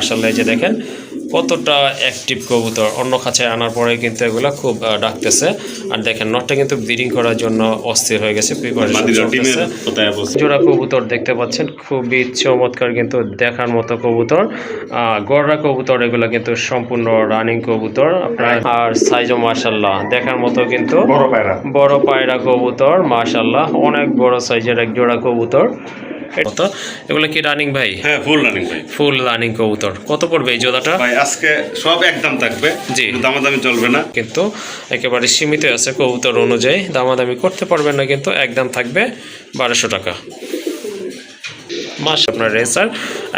মার্শাল্লাহ যে দেখেন কতটা অ্যাক্টিভ কবুতর। অন্য খাঁচায় আনার পরে কিন্তু এগুলো খুব ডাকতেছে। আর দেখেন নটটা কিন্তু ব্রিডিং করার জন্য অস্থির হয়ে গেছে জোড়া কবুতর দেখতে পাচ্ছেন খুবই চমৎকার কিন্তু দেখার মতো কবুতর। গড়রা কবুতর এগুলো কিন্তু সম্পূর্ণ রানিং কবুতর আর সাইজও মার্শাল্লাহ দেখার মতো কিন্তু বড় পায়রা। বড় পায়রা কবুতর মাশাল্লাহ অনেক বড় সাইজের এক জোড়া কবুতর। কত? এগুলো কি রানিং ভাই? হ্যাঁ ফুল রানিং ভাই। ফুল রানিং কবুতর। কত পড়বে এই জোড়াটা? ভাই আজকে সব একদম থাকবে জি। দামাদামি চলবে না। কিন্তু একেবারে সীমিত আছে কবুতর অনুযায়ী। দামাদামি করতে পারবেন না কিন্তু একদম থাকবে বারোশো টাকা। মাস আপনার রেসার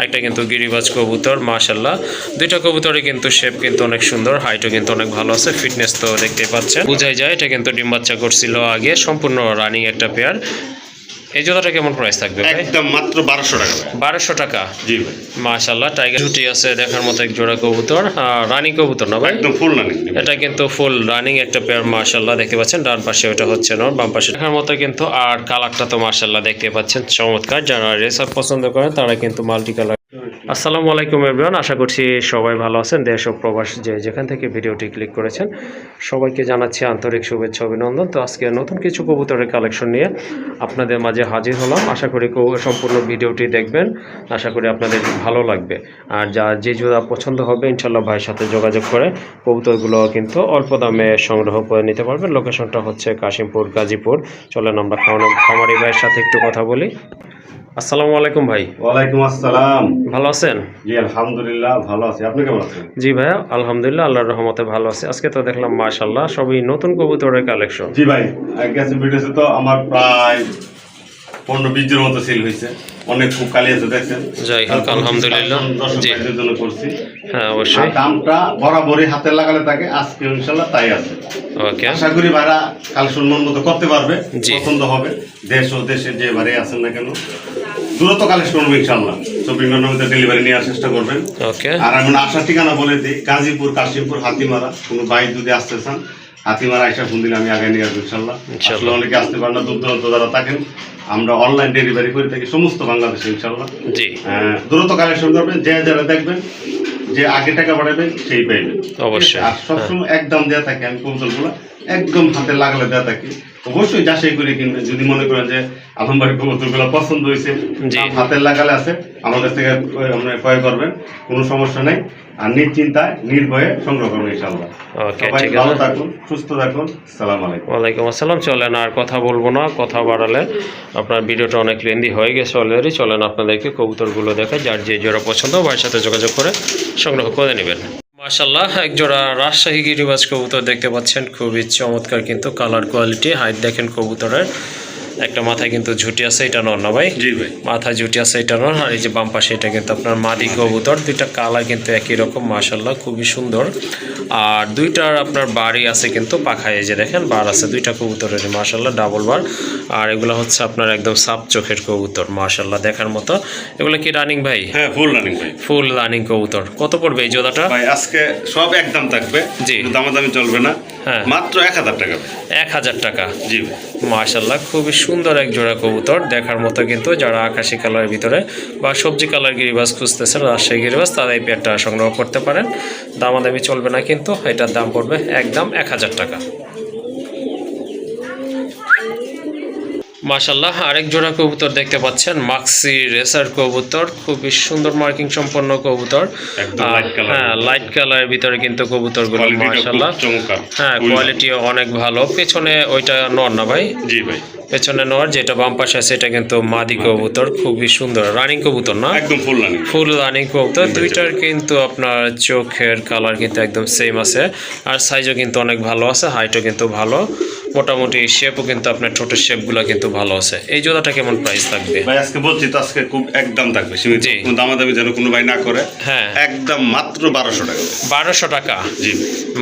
একটা কিন্তু গিরিবাজ কবুতর মাশাল্লাহ দুইটা কবুতরে কিন্তু শেপ কিন্তু অনেক সুন্দর হাইটও কিন্তু অনেক ভালো আছে ফিটনেস তো দেখতে পাচ্ছেন। বোঝাই যায় এটা কিন্তু ডিম বাচ্চা করছিল আগে সম্পূর্ণ রানিং একটা পেয়ার এই জোড়াটা কেমন প্রাইস থাকবে একদম মাত্র বারোশো টাকা বারোশো টাকা? জি ভাই। মাশাল্লাহ টাইগার ঝুটি আছে দেখার মতো এক জোড়া কবুতর। রানিং কবুতর না ভাই? একদম ফুল রানিং এটা কিন্তু ফুল রানিং একটা পেয়ার মাশাল্লাহ দেখতে পাচ্ছেন। ডান পাশে ওটা হচ্ছে না বাম পাশে দেখার মতো কিন্তু আর কালারটা তো মার্শাল্লাহ দেখতে পাচ্ছেন। চমৎকার যারা রেসার পছন্দ করেন তারা কিন্তু মাল্টি কালার আসসালামু আলাইকুম এভরিওয়ান, আশা করছি সবাই ভালো আছেন, দেশ ও প্রবাস যে যেখান থেকে ভিডিওটি ক্লিক করেছেন, সবাইকে জানাচ্ছি আন্তরিক শুভেচ্ছা অভিনন্দন। তো আজকে নতুন কিছু কবুতরের কালেকশন নিয়ে আপনাদের মাঝে হাজির হলাম। আশা করি সম্পূর্ণ ভিডিওটি দেখবেন, আশা করি আপনাদের ভালো লাগবে। আর যা যে জোড়া পছন্দ হবে, ইনশাল্লাহ ভাইয়ের সাথে যোগাযোগ করে কবুতরগুলো কিন্তু অল্প দামে সংগ্রহ করে নিতে পারবেন। লোকেশনটা হচ্ছে কাশিমপুর, গাজীপুর। চলেন আমরা খামারি ভাইয়ের সাথে একটু কথা বলি। আসসালামু আলাইকুম ভাই। ওয়ালাইকুম আসসালাম। ভালো আছেন? জি আলহামদুলিল্লাহ ভালো আছি। আপনি কেমন আছেন? জি ভাইয়া আলহামদুলিল্লাহ আল্লাহর রহমতে ভালো আছি। আজকে তো দেখলাম মাশাআল্লাহ সবই নতুন কবুতরের কালেকশন জি ভাই গেছে ভিডিওতে তো আমার প্রায় পনেরো বিশ জনের মতো সেল হয়েছে। অনেক খুব কালি আছে দেখছেন? যাই হোক, আলহামদুলিল্লাহ। জন্য করছি। হ্যাঁ অবশ্যই। দামটা বরাবরই হাতে লাগালে আজকে ইনশাল্লাহ তাই আছে। ওকে। আশা করি কালেকশন মন মতো করতে পারবে পছন্দ হবে। দেশ ও দেশে যে বাড়ি আছেন না কেন দূরত্ব কালেকশন করব ইনশাল্লাহ চব্বিশ ঘণ্টার মধ্যে ডেলিভারি নেওয়ার চেষ্টা করবেন। ওকে। আর আমি আসার ঠিকানা বলে দিই গাজীপুর কাশিমপুর হাতিমারা। কোনো বাইক যদি আসতে চান হাতিমারা আইসা ফোন দিলে আমি আগে নিয়ে আসব ইনশাল্লাহ। ইনশাল্লাহ। আসলে অনেকে আসতে পারেন না দূর দূরান্ত যারা থাকেন আমরা অনলাইন ডেলিভারি করে থাকি সমস্ত বাংলাদেশে ইনশাল্লাহ। জি। দ্রুত কালেকশন করবেন যে যারা দেখবেন যে আগে টাকা বাড়াবেন সেই পাইবেন। অবশ্যই, আর সবসময় একদম দেওয়া থাকে আমি কৌশলগুলো একদম হাতে লাগলে দেওয়া থাকি। অবশ্যই যাচাই করে কিনবেন যদি মনে করেন যে আলমবাড়ি কবুতরগুলো পছন্দ হয়েছে। হাতের লাগালে আছে আমার কাছ থেকে আপনারা ক্রয় করবেন কোনো সমস্যা নেই। আর নিশ্চিন্তায় নির্ভয়ে সংগ্রহ করবেন সবাই ভালো থাকুন সুস্থ থাকুন। সালাম আলাইকুম। ওয়ালাইকুম আসসালাম। চলেন আর কথা বলব না কথা বাড়ালে আপনার ভিডিওটা অনেক লেন্দি হয়ে গেছে অলরেডি চলেন আপনাদেরকে কবুতরগুলো দেখা যার যে জোড়া পছন্দ ভাইয়ের সাথে যোগাযোগ করে সংগ্রহ করে নেবেন। মাশাল্লাহ এক জোড়া রাজশাহী গিরিবাজ কবুতর দেখতে পাচ্ছেন। খুবই চমৎকার কিন্তু কালার কোয়ালিটি হাইট দেখেন কবুতরের। একটা মাথায় কিন্তু ঝুটি আছে এটা নর না ভাই? জি ভাই। মাথায় জুটি আছে এটা নয় আর এই যে বাম পাশে এটা কিন্তু আপনার মাদি কবুতর দুইটা কালার কিন্তু একই রকম মাশাল্লাহ খুবই সুন্দর। আর দুইটার আপনার বাড়ি আছে কিন্তু পাখায় এই যে দেখেন বার আছে দুইটা কবুতর কবুতরের মাশাল্লাহ ডাবল বার। আর এগুলো হচ্ছে আপনার একদম সাপ চোখের কবুতর মাশাল্লাহ দেখার মতো। এগুলো কি রানিং ভাই? হ্যাঁ ফুল রানিং ভাই। ফুল রানিং কবুতর। কত পড়বে এই জোড়াটা? ভাই আজকে সব একদম থাকবে জি। দামাদামি চলবে না। হ্যাঁ। মাত্র এক হাজার টাকা। এক হাজার টাকা। জি ভাই। মাশাল্লাহ খুবই সুন্দর এক জোড়া কবুতর। দেখার মতো কিন্তু যারা আকাশি কালারের ভিতরে বা সবজি কালার গিরিবাস খুঁজতেছেন, রাজশাহী গিরিবাস, তারা এই পেয়ারটা সংগ্রহ করতে পারেন। দামাদামি চলবে না কিন্তু, এটার দাম পড়বে একদম এক হাজার টাকা। মাশাল্লাহ আরেক জোড়া কবুতর দেখতে পাচ্ছেন মাক্সি রেসার কবুতর খুবই সুন্দর মার্কিং সম্পন্ন কবুতর। হ্যাঁ লাইট কালারের ভিতরে কিন্তু কবুতরগুলো কোয়ালিটিটা খুব মাশাল্লাহ হ্যাঁ খুবই কোয়ালিটিও অনেক ভালো। পেছনে ওইটা নর না ভাই? জি ভাই। পেছনে নেওয়ার যেটা বাম পাশে আছে এটা কিন্তু মাদি কবুতর খুবই সুন্দর। রানিং কবুতর না? একদম ফুল রানিং ফুল রানিং কবুতর। দুইটার কিন্তু আপনার চোখের কালার কিন্তু একদম সেম আছে। আর সাইজও কিন্তু অনেক ভালো আছে হাইটও কিন্তু ভালো। মোটামুটি শেপও কিন্তু আপনার ঠোঁটের শেপগুলো কিন্তু ভালো আছে। এই জোড়াটা কেমন প্রাইস থাকবে? ভাই আজকে বলছি তো আজকে খুব একদম থাকবে সীমিত। দামাদামি যেন কোনো ভাই না করে হ্যাঁ। একদম মাত্র বারোশো টাকা। বারোশো টাকা? জি।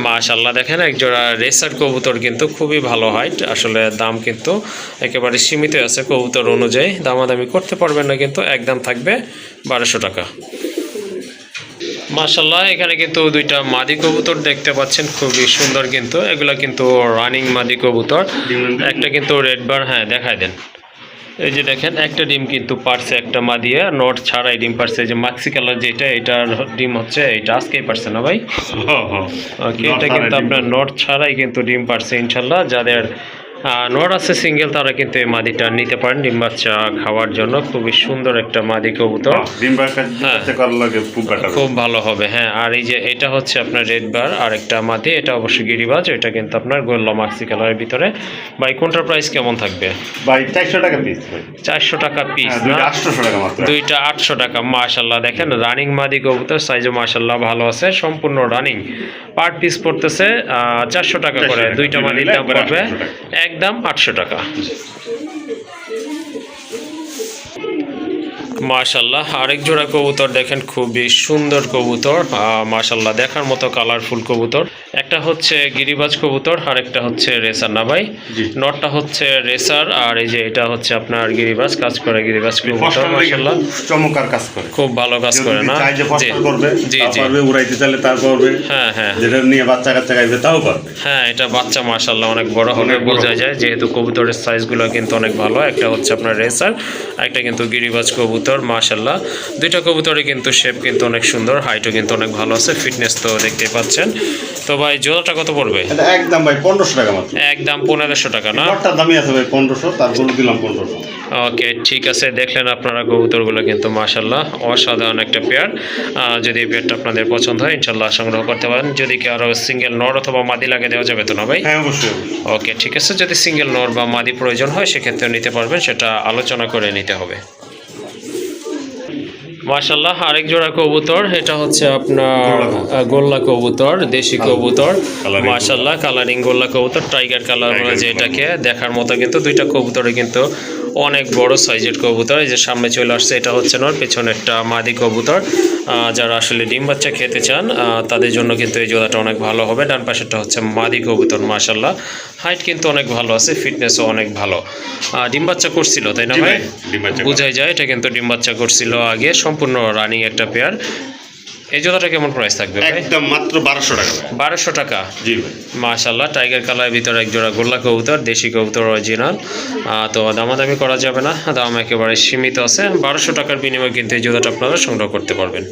মাশাল্লাহ দেখেন এক জোড়া রেসার কবুতর কিন্তু খুবই ভালো হাইট আসলে দাম কিন্তু একেবারে সীমিত আছে কবুতর অনুযায়ী। দামাদামি করতে পারবেন না কিন্তু একদম থাকবে বারোশো টাকা। মাশাল্লাহ এখানে কিন্তু দুইটা মাদি কবুতর দেখতে পাচ্ছেন খুবই সুন্দর কিন্তু। এগুলা কিন্তু রানিং মাদি কবুতর। একটা কিন্তু রেড বার হ্যাঁ দেখাই দেন। এই যে দেখেন একটা ডিম কিন্তু পারছে একটা মা দিয়ে নট ছাড়াই ডিম পারছে। যে মাক্সি কালার যেটা এটার ডিম হচ্ছে এটা আজকেই পারছে না ভাই? ওকে এটা কিন্তু আপনার নট ছাড়াই কিন্তু ডিম পারছে ইনশাল্লাহ যাদের নট আছে সিঙ্গেল তারা কিন্তু এই মাদিটা নিতে পারেন ডিম বাচ্চা খাওয়ার জন্য। খুবই সুন্দর একটা মাদি কবুতর। হ্যাঁ। খুব ভালো হবে। হ্যাঁ। আর এই যে এটা হচ্ছে আপনার রেড বার আর একটা মাদি এটা অবশ্যই গিরিবাজ এটা কিন্তু আপনার গোল্লা মাক্সি কালারের ভিতরে। ভাই কোনটার প্রাইস কেমন থাকবে? ভাই চারশো টাকা পিস চারশো টাকা পিস হ্যাঁ, দুইটা আটশো টাকা মাশাল্লাহ দেখেন রানিং মাদি কবুতর সাইজও মাশাল্লাহ ভালো আছে সম্পূর্ণ রানিং পার পিস পড়তেছে চারশো টাকা করে দুইটা মাদির দাম পড়বে। 800 একদম আটশো টাকা। মাশাল্লাহ, আরেক জোড়া কবুতর দেখেন, খুবই সুন্দর কবুতর। মাশাল্লাহ, দেখার মতো কালারফুল কবুতর। একটা হচ্ছে গিরিবাজ কবুতর আর একটা হচ্ছে রেসার না ভাই? নটটা হচ্ছে রেসার আর এই যে এটা হচ্ছে আপনার গিরিবাজ কাজ করে গিরিবাজ কবুতর চমৎকার কাজ করে। খুব ভালো কাজ করে না? চাই যে জি। করবে জি জি। পারবে উড়াইতে চাইলে তার পারবে। হ্যাঁ হ্যাঁ। যেটা নিয়ে বাচ্চা কাচ্চা খাইবে তাও পারবে। হ্যাঁ এটা বাচ্চা মাশাল্লাহ অনেক বড় হবে বোঝা যায় যেহেতু কবুতরের সাইজগুলো কিন্তু অনেক ভালো একটা হচ্ছে আপনার রেসার একটা কিন্তু গিরিবাজ কবুতর মাশাল্লাহ দুইটা কবুতরই কিন্তু শেপ কিন্তু অনেক সুন্দর হাইটও কিন্তু অনেক ভালো আছে ফিটনেস তো দেখতে পাচ্ছেন। তো ভাই জোড়াটা কত পড়বে? এটা একদম ভাই পনেরোশো টাকা মাত্র। একদম পনেরোশো টাকা না? দামই আছে ভাই পনেরোশো দিলাম পনেরোশো। ওকে ঠিক আছে দেখলেন আপনারা কবুতরগুলো কিন্তু মাশাল্লাহ অসাধারণ একটা পেয়ার যদি এই পেয়ারটা আপনাদের পছন্দ হয় ইনশাল্লাহ সংগ্রহ করতে পারেন। যদি কি আরও সিঙ্গেল নর অথবা মাদি লাগে দেওয়া যাবে তো না ভাই? হ্যাঁ অবশ্যই ওকে ঠিক আছে যদি সিঙ্গেল নর বা মাদি প্রয়োজন হয় সেক্ষেত্রে নিতে পারবেন সেটা আলোচনা করে নিতে হবে। মাশাল্লাহ আরেক জোড়া কবুতর এটা হচ্ছে আপনার গোল্লা কবুতর। দেশি কবুতর। মাশাল্লাহ কালারিং গোল্লা কবুতর টাইগার কালার যেটাকে যে এটাকে। দেখার মতো কিন্তু দুইটা কবুতরে কিন্তু অনেক বড় সাইজের কবুতর এই যে সামনে চলে আসছে এটা হচ্ছে নর পেছনেরটা মাদি কবুতর। যারা আসলে ডিম বাচ্চা খেতে চান তাদের জন্য কিন্তু এই জোড়াটা অনেক ভালো হবে। ডান পাশেরটা হচ্ছে মাদি কবুতর মাশাল্লাহ হাইট কিন্তু অনেক ভালো আছে ফিটনেসও অনেক ভালো। ডিম বাচ্চা করছিল তাই না ভাই। বোঝাই যায় এটা কিন্তু ডিম বাচ্চা করছিল আগে সম্পূর্ণ রানিং একটা পেয়ার এই জোড়াটা কেমন প্রাইস থাকবে একদম মাত্র বারোশো টাকা বারোশো টাকা? জি মাশাল্লাহ টাইগার কালারের ভিতরে এক জোড়া গোল্লা কবুতর দেশি কবুতর অরিজিনাল তো দামাদামি করা যাবে না দাম একেবারে সীমিত আছে। বারোশো টাকার বিনিময়ে কিন্তু এই জোড়াটা আপনারা সংগ্রহ করতে পারবেন।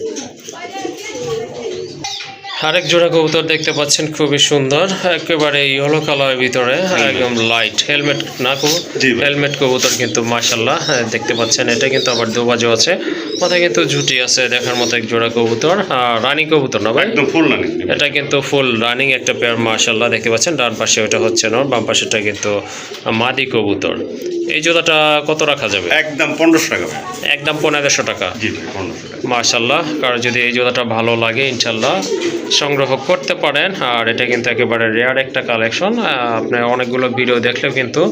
আরেক জোড়া কবুতর দেখতে পাচ্ছেন খুবই সুন্দর। একেবারে ইয়েলো কালারের ভিতরে একদম লাইট হেলমেট না কবুতর হেলমেট কবুতর কিন্তু মাশাল্লাহ হ্যাঁ, দেখতে পাচ্ছেন এটা কিন্তু আবার দুবাজও আছে। মাথায় কিন্তু ঝুটি আছে দেখার মতো এক জোড়া কবুতর আর রানী কবুতর না ভাই? একদম ফুল রানিং এটা কিন্তু ফুল রানিং একটা পেয়ার মার্শাল্লাহ দেখতে পাচ্ছেন ডান পাশে ওটা হচ্ছে না বাম পাশেটা কিন্তু মাদি কবুতর। এই জোড়াটা কত রাখা যাবে? একদম পনেরোশো টাকা একদম পনেরোশো টাকা। জি ভাই পনেরোশো টাকা। মার্শাল্লাহ কারও যদি এই জোড়াটা ভালো লাগে ইনশাল্লাহ সংগ্রহ করতে পারেন, আর এটা কিন্তু একেবারে রেয়ার একটা কালেকশন আপনি অনেকগুলো ভিডিও দেখলেও কিন্তু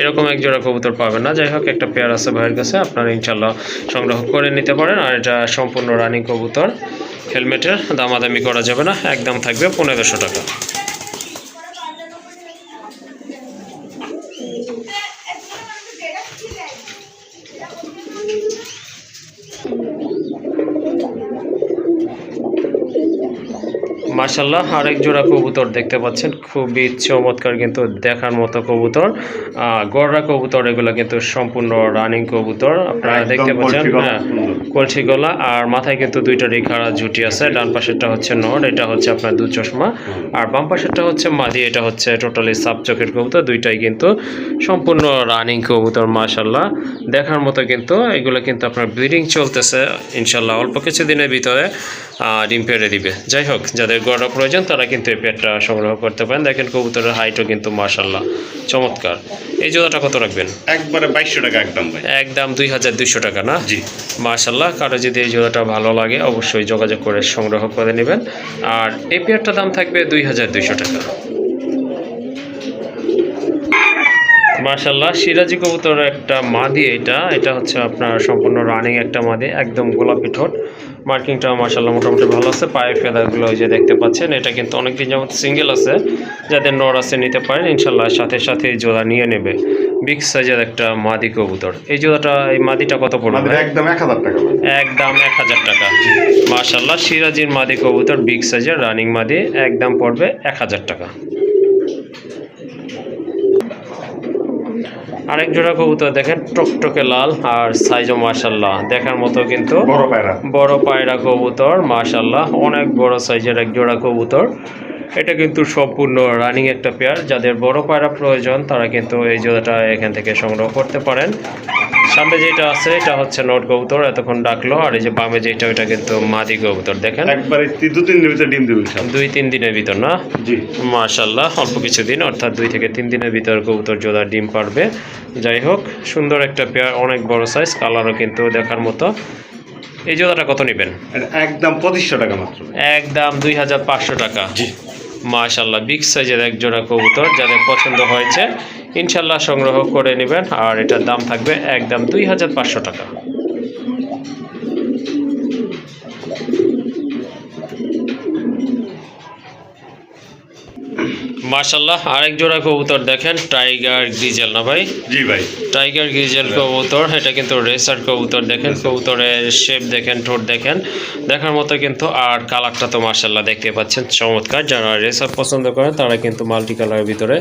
এরকম এক জোড়া কবুতর পাবেন না। যাই হোক, একটা পেয়ার আছে ভাইয়ের কাছে, আপনারা ইনশাল্লাহ সংগ্রহ করে নিতে পারেন, আর এটা সম্পূর্ণ রানিং কবুতর হেলমেটের দামাদামি করা যাবে না, একদম থাকবে পনেরোশো টাকা। মার্শাল্লাহ আরেক জোড়া কবুতর দেখতে পাচ্ছেন। খুবই চমৎকার কিন্তু দেখার মতো কবুতর। গড়রা কবুতর এগুলো কিন্তু সম্পূর্ণ রানিং কবুতর। আপনারা দেখতে পাচ্ছেন হ্যাঁ। কলসি গলা আর মাথায় কিন্তু দুইটা রেখারা ঝুটি আছে। ডান পাশেরটা হচ্ছে নর এটা হচ্ছে আপনার দু চশমা। আর বাম পাশেরটা হচ্ছে মাদি এটা হচ্ছে টোটালি সাব চোখের কবুতর। দুইটাই কিন্তু সম্পূর্ণ রানিং কবুতর মাশাল্লাহ দেখার মতো কিন্তু এগুলো কিন্তু আপনার ব্রিডিং চলতেছে ইনশাল্লাহ অল্প কিছু দিনের ভিতরে ডিম পেড়ে দিবে। যাই হোক যাদের গড়া প্রয়োজন তারা কিন্তু এই পেটটা সংগ্রহ করতে পারেন। দেখেন কবুতরের হাইটও কিন্তু মাশাল্লাহ চমৎকার। এই জোড়াটা কত রাখবেন? একবারে বাইশশো টাকা একদম একদম দুই হাজার দুইশো টাকা না? জি। মার্শাল্লাহ কারও যদি এই জোড়াটা ভালো লাগে অবশ্যই যোগাযোগ করে সংগ্রহ করে নেবেন। আর এই পেয়ারটার দাম থাকবে দুই হাজার দুইশো টাকা। মার্শাল্লাহ সিরাজি কবুতর একটা মাদি এটা। এটা হচ্ছে আপনার সম্পূর্ণ রানিং একটা মাদি একদম গোলাপি ঠোঁট। মার্কিংটা মার্শাল্লাহ মোটামুটি ভালো আছে। পায়ের ফেদারগুলো ওই যে দেখতে পাচ্ছেন এটা কিন্তু অনেকদিন যেমন সিঙ্গেল আছে। যাদের নর আছে নিতে পারেন ইনশাল্লাহ সাথে সাথে এই জোড়া নিয়ে নেবে। বিগ সাইজের একটা মাদি কবুতর। এই জোড়াটা এই মাদিটা কত পড়বে একদম এক হাজার টাকা একদম এক হাজার টাকা। মাশাল্লাহ সিরাজির মাদি কবুতর বিগ সাইজের রানিং মাদি একদম পড়বে এক হাজার টাকা। আরেক জোড়া কবুতর দেখেন টকটকে লাল আর সাইজও মাশাল্লাহ দেখার মতো কিন্তু বড় পায়রা। বড় পায়রা কবুতর মাশাল্লাহ অনেক বড় সাইজের এক জোড়া কবুতর। এটা কিন্তু সম্পূর্ণ রানিং একটা পেয়ার যাদের বড় পায়রা প্রয়োজন তারা কিন্তু এই জোড়াটা এখান থেকে সংগ্রহ করতে পারেন। সামনে যেটা আছে এটা হচ্ছে নট কবুতর এতক্ষণ ডাকলো। আর এই যে বামে যেটা ওইটা কিন্তু মাদি কবুতর দেখেন। একবারে দু তিন দিনের ভিতরে ডিম দেবে দুই তিন দিনের ভিতর না? জি। মাশাল্লাহ অল্প কিছু দিন অর্থাৎ দুই থেকে তিন দিনের ভিতর কবুতর জোড়া ডিম পারবে। যাই হোক সুন্দর একটা পেয়ার অনেক বড় সাইজ কালারও কিন্তু দেখার মতো। এই জোড়াটা কত নেবেন? একদম পঁচিশশো টাকা মাত্র। একদম দুই হাজার পাঁচশো টাকা। জি। মাশাল্লাহ বিগ সাইজের এক জোড়া কবুতর যাদের পছন্দ হয়েছে ইনশাল্লাহ সংগ্রহ করে নেবেন। আর এটার দাম থাকবে একদম দুই হাজার পাঁচশো টাকা। মাশাল্লাহ আরেক জোড়া কবুতর দেখেন টাইগার গ্রিজেল না ভাই? জি ভাই। টাইগার গ্রিজেল কবুতর এটা কিন্তু রেসার কবুতর দেখেন কবুতরের শেপ দেখেন ঠোঁট দেখেন। দেখার মতো কিন্তু আর কালারটা তো মার্শাল্লাহ দেখতে পাচ্ছেন। চমৎকার যারা রেসার পছন্দ করেন তারা কিন্তু মাল্টি কালারের ভিতরে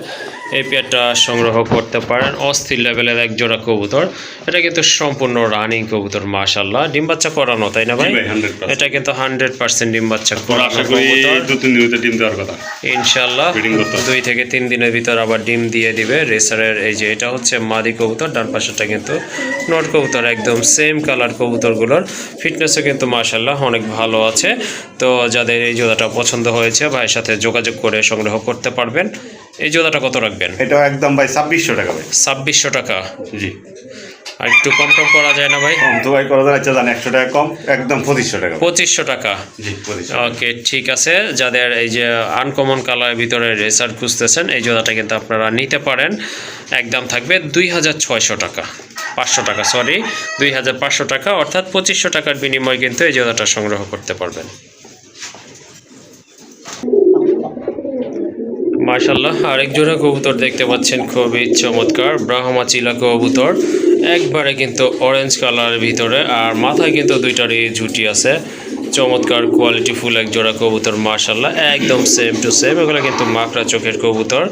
এই পেয়ারটা সংগ্রহ করতে পারেন। অস্থির লেভেলের এক জোড়া কবুতর। এটা কিন্তু সম্পূর্ণ রানিং কবুতর মার্শাল্লাহ ডিম বাচ্চা করানো তাই না ভাই? জি ভাই, 100% এটা কিন্তু হান্ড্রেড পার্সেন্ট ডিম বাচ্চা করানো আশা করি কবুতর। দু তিন দিনের ডিম দেওয়ার কথা। ইনশাল্লাহ। দুই থেকে তিন দিনের ভিতর আবার ডিম দিয়ে দিবে। রেসারের এই যে এটা হচ্ছে মাদি কবুতর ডান পাশেটা কিন্তু নট কবুতর একদম সেম কালার কবুতরগুলোর। ফিটনেসও কিন্তু মার্শাল্লাহ অনেক ভালো আছে। তো যাদের এই জোড়াটা পছন্দ হয়েছে ভাইয়ের সাথে যোগাযোগ করে সংগ্রহ করতে পারবেন। এই জোড়াটা কত রাখবেন? এটা একদম ভাই ছাব্বিশশো টাকা ভাই। ছাব্বিশশো টাকা? জি। আর একটু কম টম করা যায় না ভাই? কম তো ভাই করা যাচ্ছে জান একশো টাকা কম একদম পঁচিশশো টাকা। পঁচিশশো টাকা। ওকে ঠিক আছে। যাদের এই যে আনকমন কালারের ভিতরে রেসার খুঁজতেছেন এই জোড়াটা কিন্তু আপনারা নিতে পারেন। একদম থাকবে দুই হাজার ছয়শো টাকা পাঁচশো টাকা সরি দুই হাজার পাঁচশো টাকা অর্থাৎ পঁচিশশো টাকার বিনিময়ে কিন্তু এই জোড়াটা সংগ্রহ করতে পারবেন। মাশাল্লাহ আরেক জোড়া কবুতর দেখতে পাচ্ছেন খুবই চমৎকার ব্রাহ্মা চিলা কবুতর। একবারে কিন্তু অরেঞ্জ কালারের ভিতরে আর মাথায় কিন্তু দুইটারই ঝুটি আছে। চমৎকার কোয়ালিটি ফুল এক জোড়া কবুতর মাশাল্লাহ একদম সেম টু সেম এগুলো কিন্তু মাকড়া চোখের কবুতর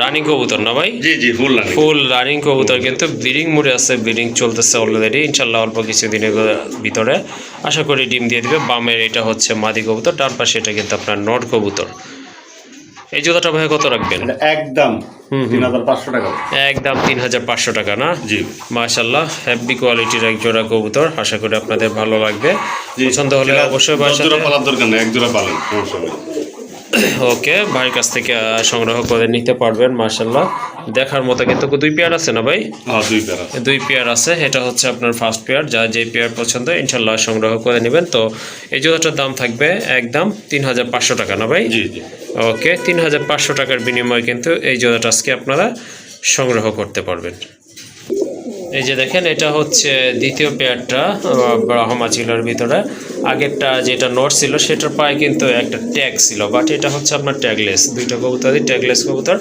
রানিং কবুতর না ভাই? জি জি ফুল ফুল রানিং কবুতর কিন্তু ব্রিডিং মুডে আছে ব্রিডিং চলতেছে অলরেডি ইনশাল্লাহ অল্প কিছুদিনের ভিতরে আশা করি ডিম দিয়ে দিবে বামের এটা হচ্ছে মাদি কবুতর ডান পাশে এটা কিন্তু আপনার নট কবুতর। এই জুতাটা ভাই কত রাখবেন? একদম তিন হাজার পাঁচশো টাকা। একদম তিন হাজার পাঁচশো টাকা না? জি। মাশাল্লাহ হ্যাপি কোয়ালিটির এক জোড়া কবুতর। আশা করি আপনাদের ভালো লাগবে। পছন্দ হলে অবশ্যই দরকার এক জোড়া পালেন সমস্যা ওকে ভাইয়ের কাছ থেকে সংগ্রহ করে নিতে পারবেন মাশাল্লাহ দেখার মতো কিন্তু দুই পেয়ার আছে না ভাই? হ্যাঁ দুই পেয়ার আছে। দুই পেয়ার আছে এটা হচ্ছে আপনার ফার্স্ট পেয়ার যা যে পেয়ার পছন্দ ইনশাল্লাহ সংগ্রহ করে নেবেন। তো এই জোড়াটার দাম থাকবে একদম তিন হাজার পাঁচশো টাকা না ভাই? জি জি। ওকে তিন হাজার পাঁচশো টাকার বিনিময়ে কিন্তু এই জোড়াটা আজকে আপনারা সংগ্রহ করতে পারবেন। এই যে দেখেন এটা হচ্ছে দ্বিতীয় পেয়ারটা ব্রাহ্মা চিলার ভিতরে। আগেরটা যেটা নোট ছিল, সেটার পায়ে কিন্তু একটা ট্যাগ ছিল বাট এটা হচ্ছে আপনার ট্যাগলেস দুইটা কবুতরই ট্যাগলেস কবুতর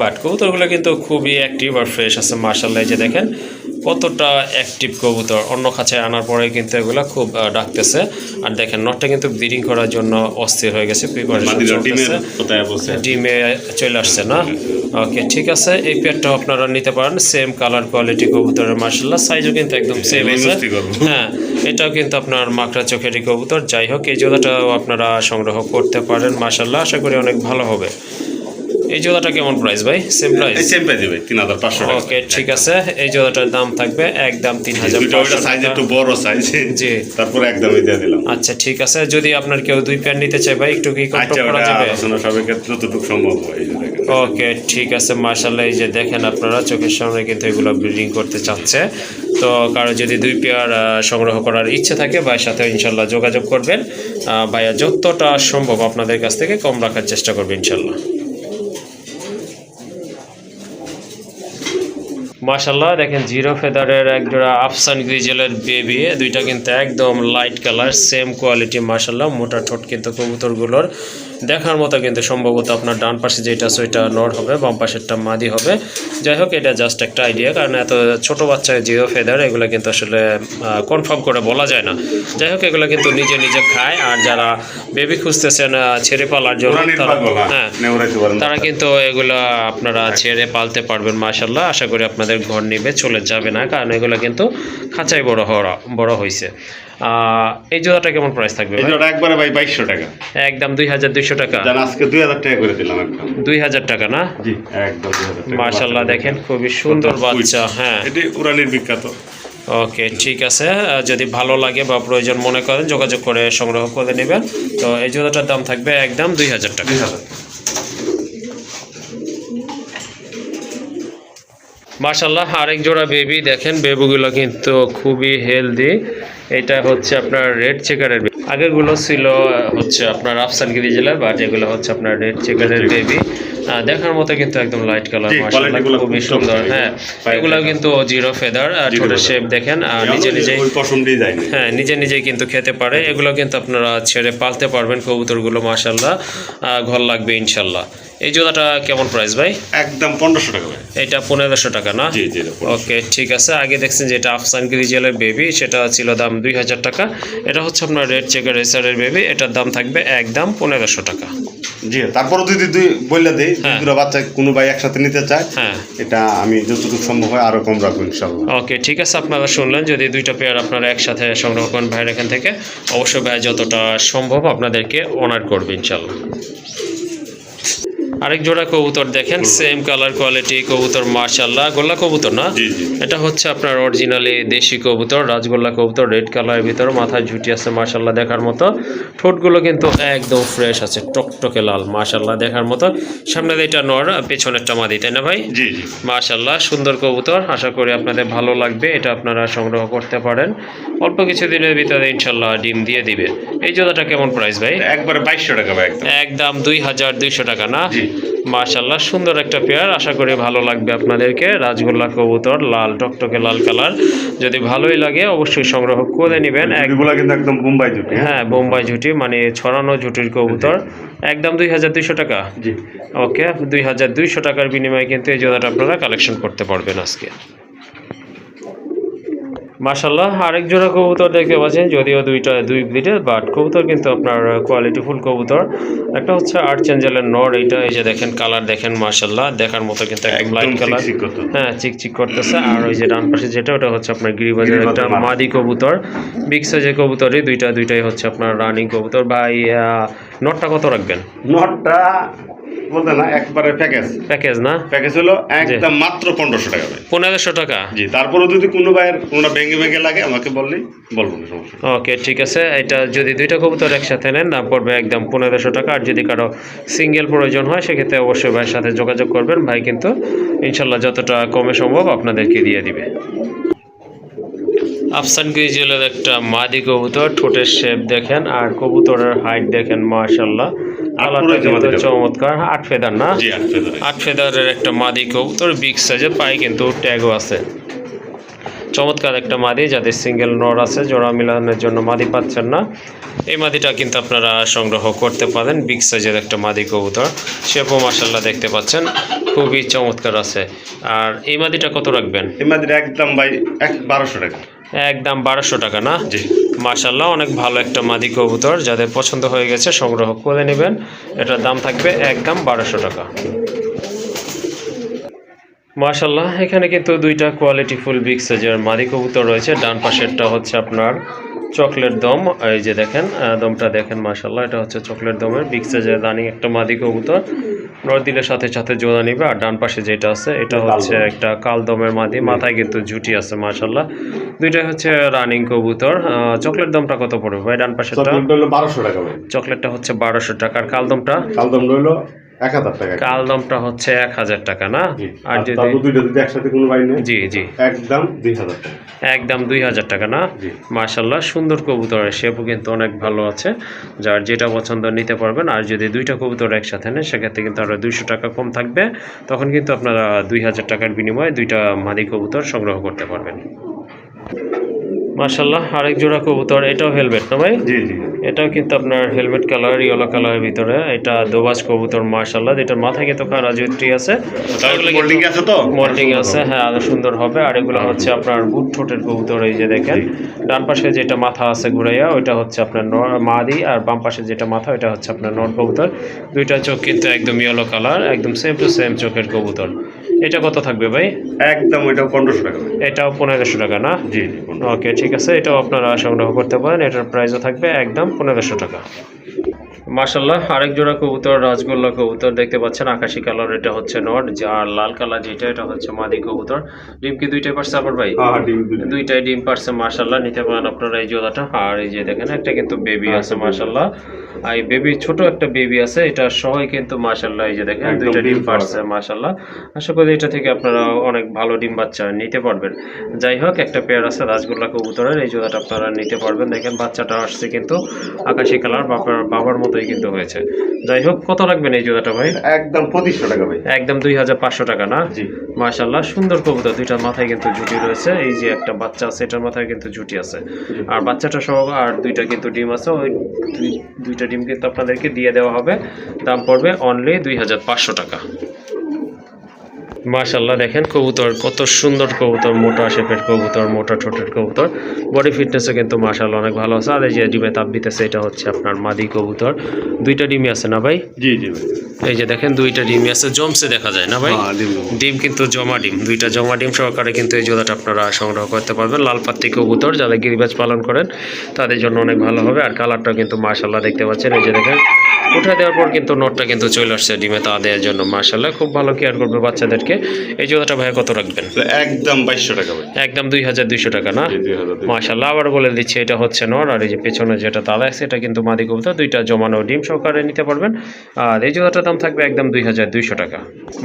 বাট কবুতরগুলো কিন্তু খুবই অ্যাক্টিভ আর ফ্রেশ আছে মার্শাল্লাহ যে দেখেন। কতটা অ্যাক্টিভ কবুতর? অন্য খাঁচায় আনার পরে কিন্তু এগুলো খুব ডাকতেছে। আর দেখেন নটটা কিন্তু ব্রিডিং করার জন্য অস্থির হয়ে গেছে ডিমে চলে আসছে না? ওকে ঠিক আছে। এই পেয়ারটাও আপনারা নিতে পারেন সেম কালার কোয়ালিটি কবুতরের মার্শাল্লাহ সাইজও কিন্তু একদম সেম আছে। হ্যাঁ এটাও কিন্তু আপনার মাকড়া চোখেরই কবুতর। যাই হোক এই জোড়াটাও আপনারা সংগ্রহ করতে পারেন মার্শাল্লাহ আশা করি অনেক ভালো হবে। এই জোড়াটা কেমন প্রাইস ভাই? সেম প্রাইস এই সেম প্রাইস ভাই তিন হাজার পাঁচশো টাকা। ওকে ঠিক আছে। এই জোড়াটার দাম থাকবে একদম তিন হাজার দুইটা ওইটা সাইজ একটু বড় সাইজ জি। তারপরে একদমই দিয়ে দিলাম। আচ্ছা ঠিক আছে। যদি আপনার কেউ দুই পেয়ার নিতে চায় ভাই একটু কি কন্ট্রোল আচ্ছা করা যাবে? আলোচনা সাপেক্ষে যতটুকু সম্ভব হয় দেখেন। ওকে ঠিক আছে। মার্শাল্লাহ এই যে দেখেন আপনারা চোখের সামনে কিন্তু এগুলো ব্রিডিং করতে চাচ্ছে। তো কারও যদি দুই পেয়ার সংগ্রহ করার ইচ্ছে থাকে ভাইয়ের সাথে ইনশাল্লাহ যোগাযোগ করবেন। ভাইয়া যতটা সম্ভব আপনাদের কাছ থেকে কম রাখার চেষ্টা করবে ইনশাল্লাহ মাশাল্লাহ দেখেন জিরো ফেদারের এক জোড়া আফসান গ্রিজেলের বেবি দুইটা কিন্তু একদম লাইট কালার সেম কোয়ালিটি মাশাল্লাহ মোটা ঠোঁট কিন্তু কবুতরগুলোর। দেখার মতো কিন্তু সম্ভবত আপনার ডান পাশে যেটা আছে ওইটা নর হবে বাম পাশেরটা মাদি হবে। যাই হোক এটা জাস্ট একটা আইডিয়া কারণ এত ছোট বাচ্চা জিরো ফেদার এগুলো কিন্তু আসলে কনফার্ম করে বলা যায় না। যাই হোক এগুলো কিন্তু নিজে নিজে খায় আর যারা বেবি খুঁজতেছেন ছেড়ে পালার জন্য তারা- হ্যাঁ তারা কিন্তু এগুলা আপনারা ছেড়ে পালতে পারবেন মাশাল্লাহ আশা করি আপনাদের ঘর নেবে চলে যাবে না কারণ এগুলো কিন্তু খাঁচাই বড় হওয়া বড় হয়েছে এই জোড়াটা কেমন প্রাইস থাকবে এই? জোড়া একবারে ভাই বাইশশো টাকা। একদম দুই হাজার দুইশো টাকা। জান আজকে দুই হাজার টাকা করে দিলাম একদম। দুই হাজার টাকা না? জি একদম দুই হাজার টাকা। মার্শাল্লাহ দেখেন খুবই সুন্দর বাচ্চা হ্যাঁ। এটি উড়ানির বিখ্যাত। ওকে ঠিক আছে। যদি ভালো লাগে বা প্রয়োজন মনে করেন যোগাযোগ করে সংগ্রহ করে নেবেন। তো এই জুতাটার দাম থাকবে একদম দুই হাজার টাকা দুই হাজার মার্শাল্লাহ আরেক জোড়া বেবি দেখেন বেবিগুলো কিন্তু খুবই হেলদি এটা হচ্ছে আপনার রেড চেকারের আগেরগুলো ছিল হচ্ছে আপনার আফসানগিরি জেলার বাট এগুলো হচ্ছে আপনার রেড চেকারের বেবি দেখার মতো কিন্তু একদম লাইট কালার খুবই সুন্দর। হ্যাঁ এগুলো কিন্তু জিরো ফেদার Zero ছোট শেপ দেখেন আর নিজে যায়নি হ্যাঁ নিজে নিজেই কিন্তু খেতে পারে। এগুলো কিন্তু আপনারা ছেড়ে পালতে পারবেন কবুতরগুলো মাশাল্লাহ আহ, ঘর লাগবে ইনশাল্লাহ এই জোড়াটা কেমন প্রাইস ভাই? একদম পনেরোশো টাকা ভাই। এটা পনেরোশো টাকা না? জি জি ওকে ঠিক আছে। আগে দেখছেন যে এটা আফসান গ্রিজেলের বেবি সেটা ছিল দাম দুই হাজার টাকা। এটা হচ্ছে আপনার রেড চেকার রেসারের বেবি এটার দাম থাকবে একদম পনেরোশো টাকা। জি তারপরে যদি দুই বললে দিই। দুটো বাচ্চা কোনো ভাই একসাথে নিতে চায় হ্যাঁ। এটা আমি যতটুকু সম্ভব হয় আরও কম রাখব ইনশাল্লাহ ওকে ঠিক আছে আপনারা শুনলেন যদি দুইটা পেয়ার আপনারা একসাথে সংগ্রহ করেন ভাইয়ের এখান থেকে অবশ্যই ভাই যতটা সম্ভব আপনাদেরকে অনার করবে ইনশাল্লাহ আরেক জোড়া কবুতর দেখেন সেম কালার কোয়ালিটি কবুতর মার্শাল্লাহ গোল্লা কবুতর না? এটা হচ্ছে আপনার অরিজিনালি দেশি কবুতর রাজগোল্লা কবুতর রেড কালারের ভিতরে মাথায় ঝুটি আছে মার্শাল্লাহ দেখার মতো। ঠোঁটগুলো কিন্তু একদম ফ্রেশ আছে টকটকে লাল মার্শাল্লাহ দেখার মতো। সামনে এটা নর পেছনেরটা মাদি তাই না ভাই? জি জি। মাশাল্লাহ সুন্দর কবুতর। আশা করি আপনাদের ভালো লাগবে এটা আপনারা সংগ্রহ করতে পারেন। অল্প কিছু দিনের ভিতরে ইনশাল্লাহ ডিম দিয়ে দিবে। এই জোড়াটা কেমন প্রাইস ভাই? একবারে বাইশশো টাকা ভাই একদম। দুই হাজার দুইশো টাকা না। মাশাল্লাহ সুন্দর একটা পেয়ার আশা করি ভালো লাগবে আপনাদেরকে। রাজগোল্লা কবুতর লাল টকটকে লাল কালার। যদি ভালোই লাগে অবশ্যই সংগ্রহ করে নেবেন। এগুলো কিন্তু একদম বোম্বাই জুটি হ্যাঁ? হ্যাঁ বোম্বাই ঝুটি মানে ছড়ানো ঝুটির কবুতর। একদম দুই হাজার দুইশো টাকা। জি। ওকে দুই হাজার দুইশো টাকার বিনিময়ে কিন্তু এই জোড়াটা আপনারা কালেকশন করতে পারবেন আজকে। মাশাল্লাহ আরেক জোড়া কবুতর দেখতে পাচ্ছেন যদিও দুইটা দুই ব্রিডের বাট কবুতর কিন্তু আপনার কোয়ালিটি ফুল কবুতর একটা হচ্ছে আর্ট চেঞ্জেলের নর এইটা এই যে দেখেন কালার দেখেন মাশাল্লাহ দেখার মতো কিন্তু একদম লাইট কালার। হ্যাঁ চিকচিক করতেছে আর ওই যে ডান পাশে যেটা ওটা হচ্ছে আপনার গিরিবাজার একটা মাদি। কবুতর বিগ সাইজের কবুতরই দুইটা দুইটাই হচ্ছে আপনার রানিং কবুতর ভাই নটটা কত রাখবেন নটটা বলতে না একবারে প্যাকেজ প্যাকেজ না? প্যাকেজ হলো একদম মাত্র পনেরোশো টাকা পনেরোশো টাকা? জি তারপরে যদি কোনো ভাইয়ের কোনোটা ভেঙে ভেঙে লাগে আমাকে বললেই বলব না সমস্যা ওকে ঠিক আছে। এটা যদি দুইটা কবুতর একসাথে নেন দাম পড়বে একদম পনেরোশো টাকা। আর যদি কারও সিঙ্গেল প্রয়োজন হয় সেক্ষেত্রে অবশ্যই ভাইয়ের সাথে যোগাযোগ করবেন। ভাই কিন্তু ইনশাল্লাহ যতটা কমে সম্ভব আপনাদেরকে দিয়ে দিবে। আফসান গ্রিজেলের একটা মাদি কবুতর ঠোঁটের শেপ দেখেন আর কবুতরের হাইট দেখেন মাশাল্লাহ মাদিটা। চমৎকার। আট ফেদার না? জি আট ফেদার। আট ফেদারের একটা মাদি কবুতর বিগ সাইজের পায়ে কিন্তু ট্যাগও আছে। চমৎকার একটা মাদি যাদের সিঙ্গেল নর আছে জোড়া মিলানোর জন্য মাদি পাচ্ছেন না। এই মাদিটা কিন্তু আপনারা সংগ্রহ করতে পারেন বিগ সাইজের একটা মাদি কবুতর। শেপও মাসাল্লাহ দেখতে পাচ্ছেন খুবই চমৎকার আছে। আর এই মাদিটা কত রাখবেন? এই মাদির একদম ভাই এক বারোশো টাকা। একদম বারোশো টাকা, না? জি। মাশাল্লাহ অনেক ভালো একটা মাদি কবুতর, যাদের পছন্দ হয়ে গেছে, সংগ্রহ করে নেবেন। এটার দাম থাকবে একদম বারোশো টাকা। মাশাল্লাহ এখানে কিন্তু দুইটা কোয়ালিটি ফুল বিগ সাইজের মাদি কবুতর রয়েছে। ডান পাশেরটা হচ্ছে আপনার চকলেট দম। এই যে দেখেন দমটা দেখেন মাশাল্লাহ এটা হচ্ছে চকলেট দমের বিগ সাইজের রানিং একটা মাদি কবুতর। নরদিলের সাথে সাথে জোড়া নিবে আর ডান পাশে যেটা আছে এটা হচ্ছে একটা কালদমের মাদি। মাথায় কিন্তু জুটি আছে মাশাল্লাহ দুইটা হচ্ছে রানিং কবুতর। চকলেট দমটা কত পড়বে ভাই? ডান পাশে চকলেট হলো বারোশো টাকা চকলেটটা হচ্ছে বারোশো টাকা। আর কালদমটা? কালদম রইল এক হাজার টাকা কালদমটা হচ্ছে এক হাজার টাকা না? জি। আর আর যদি দুইটা যদি একসাথে কোনো ভাই জি জি। একদম দুই হাজার টাকা। একদম দুই হাজার টাকা না? মার্শাল্লাহ সুন্দর কবুতরের শেপও কিন্তু অনেক ভালো আছে। যার যেটা পছন্দ নিতে পারবেন আর যদি দুইটা কবুতর একসাথে নেন সেক্ষেত্রে কিন্তু আরও দুইশো টাকা কম থাকবে। তখন কিন্তু আপনারা দুই হাজার টাকার বিনিময়ে দুইটা মাদি কবুতর সংগ্রহ করতে পারবেন। মার্শাল্লাহ আরেক জোড়া কবুতর এটাও হেলমেট না ভাই? জি জি। এটাও কিন্তু আপনার হেলমেট কালার ইয়েলো কালারের ভিতরে। এটা দোবাজ কবুতর মার্শাল্লাহ যেটার মাথায় কিন্তু খারা জুত্রি আছে আছে তো? আছে হ্যাঁ আরও সুন্দর হবে। আর এগুলো হচ্ছে আপনার বুট ঠোঁটের কবুতর এই যে দেখেন। ডান পাশে যেটা মাথা আছে ঘুরাইয়া ওইটা হচ্ছে আপনার নর- মাদি আর বাম পাশে যেটা মাথা ওইটা হচ্ছে আপনার নর কবুতর। দুইটা চোখ কিন্তু একদম ইয়েলো কালার একদম সেম টু সেম চোখের কবুতর। এটা কত থাকবে ভাই? একদম ওইটা পনেরোশো টাকা। এটাও পনেরোশো টাকা না? জি ওকে ঠিক আছে এটাও আপনারা সংগ্রহ করতে পারেন এটার প্রাইসও থাকবে একদম পনেরোশো টাকা। মার্শাল্লাহ আরেক জোড়া কবুতর রাজগোল্লা কবুতর দেখতে পাচ্ছেন আকাশি কালার এটা হচ্ছে নট আর লাল কালার যেটা এটা হচ্ছে মাদি কবুতর। ডিম কি দুইটাই পারছে আবার ভাই? হ্যাঁ হ্যাঁ। দুইটাই। ডিম পারছে মার্শাল্লাহ নিতে পারেন আপনারা এই জোড়াটা। আর এই যে দেখেন একটা কিন্তু বেবি হ্যাঁ, আছে মার্শাল্লাহ আর বেবি ছোট একটা বেবি আছে এটা কিন্তু এই যে দেখেন দুইটা ডিম পারছে আশা করি এটা থেকে আপনারা অনেক ভালো ডিম বাচ্চা নিতে পারবেন। যাই হোক একটা পেয়ার আছে রাজগোল্লা কবুতরের এই জোড়াটা আপনারা নিতে পারবেন। দেখেন বাচ্চাটা আসছে কিন্তু আকাশি কালার বাবার বাবার মতোই কিন্তু হয়েছে। যাই হোক কত রাখবেন এই জোড়াটা ভাই? একদম পঁচিশশো টাকা ভাই। একদম দুই হাজার পাঁচশো টাকা না? জি। মাশাল্লাহ সুন্দর কবুতর দুইটার মাথায় কিন্তু জুটি রয়েছে। এই যে একটা বাচ্চা আছে এটার মাথায় কিন্তু জুটি আছে। আর বাচ্চাটা সহ আর দুইটা কিন্তু ডিম আছে ওই দুই- দুইটা ডিম কিন্তু আপনাদেরকে দিয়ে দেওয়া হবে। দাম পড়বে অনলি দুই হাজার পাঁচশো টাকা। মার্শাল্লাহ দেখেন কবুতর, কত সুন্দর কবুতর, মোটা শেপের কবুতর, মোটা ঠোঁটের কবুতর। বডি ফিটনেসও কিন্তু মাশাল্লাহ অনেক ভালো আছে। আর এই যে ডিমে তাপ দিতেছে, এটা হচ্ছে আপনার মাদি কবুতর। দুইটা ডিমই আছে না ভাই? জি জি ভাই। এই যে দেখেন দুইটা ডিমই আছে জমসে দেখা যায় না ভাই? ডিম কিন্তু জমা ডিম দুইটা জমা ডিম সহকারে কিন্তু এই জোড়াটা আপনারা সংগ্রহ করতে পারবেন। লাল পাত্তি কবুতর যারা গিরিবাজ পালন করেন তাদের জন্য অনেক ভালো হবে। আর কালারটা কিন্তু মার্শাল্লাহ দেখতে পাচ্ছেন। এই যে দেখেন উঠে দেওয়ার পর কিন্তু নোটটা কিন্তু চলে আসছে ডিমে তা দেওয়ার জন্য মার্শাল্লাহ খুব ভালো কেয়ার করবে বাচ্চাদেরকে। এই জোড়াটা ভাইয়া কত রাখবেন? একদম বাইশশো টাকা একদম দুই হাজার দুইশো টাকা না। মাশাল্লাহ আবার বলে দিচ্ছি এটা হচ্ছে নর আর এই যে পেছনে যেটা তালা আছে এটা কিন্তু মাদি কবুতর। দুইটা জমানো ডিম সহকারে নিতে পারবেন। আর এই জোড়াটার দাম থাকবে একদম দুই হাজার দুইশো টাকা।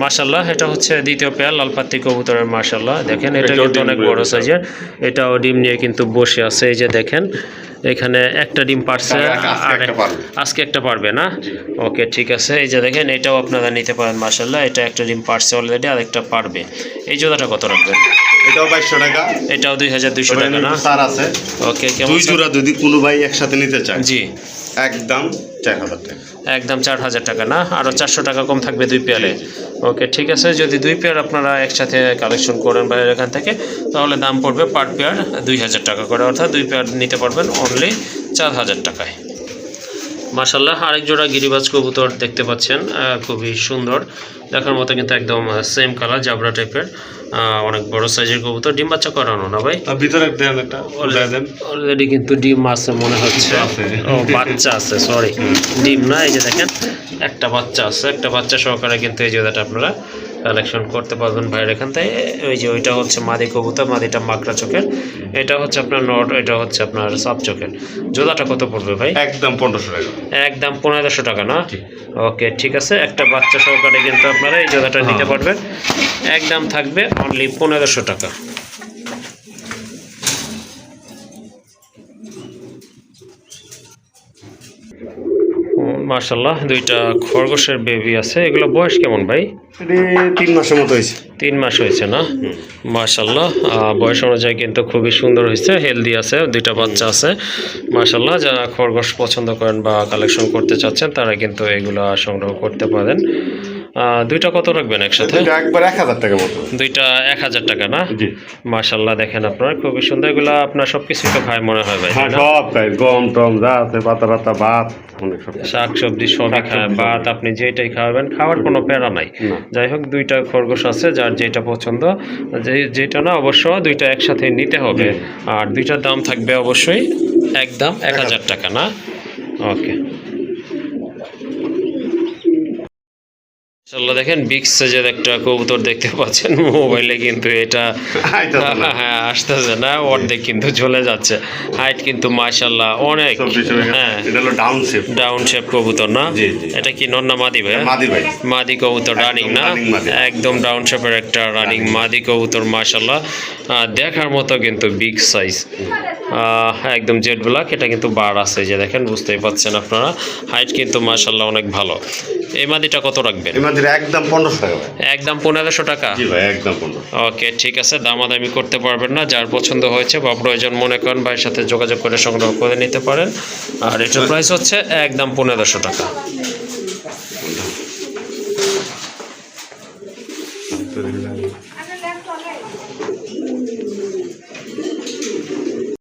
মাশাল্লাহ এটা হচ্ছে দ্বিতীয় পেয়ার লালপাত্তি কবুতরের মাশাল্লাহ দেখেন এটা কিন্তু অনেক বড় সাইজের। এটাও ডিম নিয়ে কিন্তু বসে আছে এই যে দেখেন এখানে একটা ডিম পারছে আজকে আর একটা পারবে। আজকে একটা পারবে না? ওকে ঠিক আছে এই যে দেখেন এটাও আপনারা নিতে পারেন মাশাল্লাহ এটা একটা ডিম পারছে অলরেডি আর একটা পারবে। এই জোড়াটা কত রাখবেন এটাও বাইশশো টাকা। এটাও দুই হাজার দুইশো টাকা না? আছে। ওকে কেমন দুই জোড়া যদি কোনো ভাই একসাথে নিতে চায় জি। একদম চার হাজার টাকা। একদম চার হাজার টাকা, না? আরও চারশো টাকা কম থাকবে দুই পেয়ারে। ওকে, ঠিক আছে, যদি দুই পেয়ার আপনারা একসাথে কালেকশন করেন বাইরের এখান থেকে, তাহলে দাম পড়বে পার পেয়ার দুই হাজার টাকা করে, অর্থাৎ দুই পেয়ার নিতে পারবেন অনলি চার হাজার টাকায়। মাসাল্লাহ আরেক জোড়া গিরিবাজ কবুতর দেখতে পাচ্ছেন আহ, খুবই সুন্দর। দেখার মতো কিন্তু একদম সেম কালার জাবরা টাইপের অনেক বড় সাইজের কবুতর ডিম বাচ্চা করানো না ভাই? ভিতরে দেন একটা অলরেডি কিন্তু ডিম আছে মনে হচ্ছে। আছে। ও বাচ্চা আছে সরি ডিম না এই যে দেখেন একটা বাচ্চা আছে একটা বাচ্চা সহকারে কিন্তু এই জোড়াটা আপনারা কালেকশন করতে পারবেন ভাইয়ের এখান থেকে। ওই যে ওইটা হচ্ছে মাদি কবুতর মাদিটা মাকড়া চোখের। এটা হচ্ছে আপনার নট এটা হচ্ছে আপনার সাপ চোখের। জোড়াটা কত পড়বে ভাই? একদম পনেরোশো টাকা। একদম পনেরোশো টাকা না? ওকে ঠিক আছে। একটা বাচ্চা সহকারে কিন্তু আপনারা এই জোড়াটা নিতে হ্যাঁ। পারবেন। একদম থাকবে অনলি পনেরোশো টাকা। মার্শাল্লাহ দুইটা খরগোশের বেবি আছে। এগুলো বয়স কেমন ভাই? তিন মাসের হয়েছে। তিন মাস হয়েছে না? বয়স অনুযায়ী কিন্তু খুবই সুন্দর হয়েছে হেলদি আছে, দুইটা বাচ্চা আছে। যারা খরগোশ পছন্দ করেন বা কালেকশন করতে চাচ্ছেন, তারা কিন্তু এগুলো সংগ্রহ করতে পারেন। দুইটা কত রাখবেন একসাথে? একবার এক হাজার টাকা মতো। দুইটা এক হাজার টাকা না? জি। মার্শাল্লাহ দেখেন আপনার খুবই সুন্দর। এগুলো আপনার সব কিছুই তো খায় মনে হয় ভাই হ্যাঁ সব খাই গম টম যা আছে পাতা টাতা ভাত শাক সবজি সবই খায় ভাত আপনি যেটাই খাওয়াবেন খাওয়ার কোনো প্যারা নাই। যাই হোক দুইটা খরগোশ আছে যার যেটা পছন্দ যে যেটা না অবশ্য দুইটা একসাথে নিতে হবে। আর দুইটার দাম থাকবে অবশ্যই একদম এক হাজার টাকা না? ওকে। চলো দেখেন বিগ সাইজের একটা কবুতর দেখতে পাচ্ছেন মোবাইলে কিন্তু এটা হ্যাঁ আসতেছে না অর্ধেক কিন্তু চলে যাচ্ছে হাইট কিন্তু মাশাল্লাহ অনেক হ্যাঁ। ডাউন শেপ ডাউন শেপ কবুতর না। এটা কি নন্না মাদি ভাই? মাদি কবুতর রানিং না? একদম ডাউন শেপের একটা রানিং মাদি কবুতর মাশাল্লাহ দেখার মতো কিন্তু বিগ সাইজ একদম জেড ব্ল্যাক এটা কিন্তু বার আছে যে দেখেন বুঝতেই পাচ্ছেন আপনারা। হাইট কিন্তু মাশাল্লাহ অনেক ভালো। এই মাদিটা কত রাখবেন? একদম পনেরোশো টাকা একদম পনেরোশো টাকা? জি ভাই একদম পনেরো ওকে ঠিক আছে দামাদামি করতে পারবেন না যার পছন্দ হয়েছে বা প্রয়োজন মনে করেন ভাইয়ের সাথে যোগাযোগ করে সংগ্রহ করে নিতে পারেন। আর এটার প্রাইস হচ্ছে একদম পনেরোশো টাকা।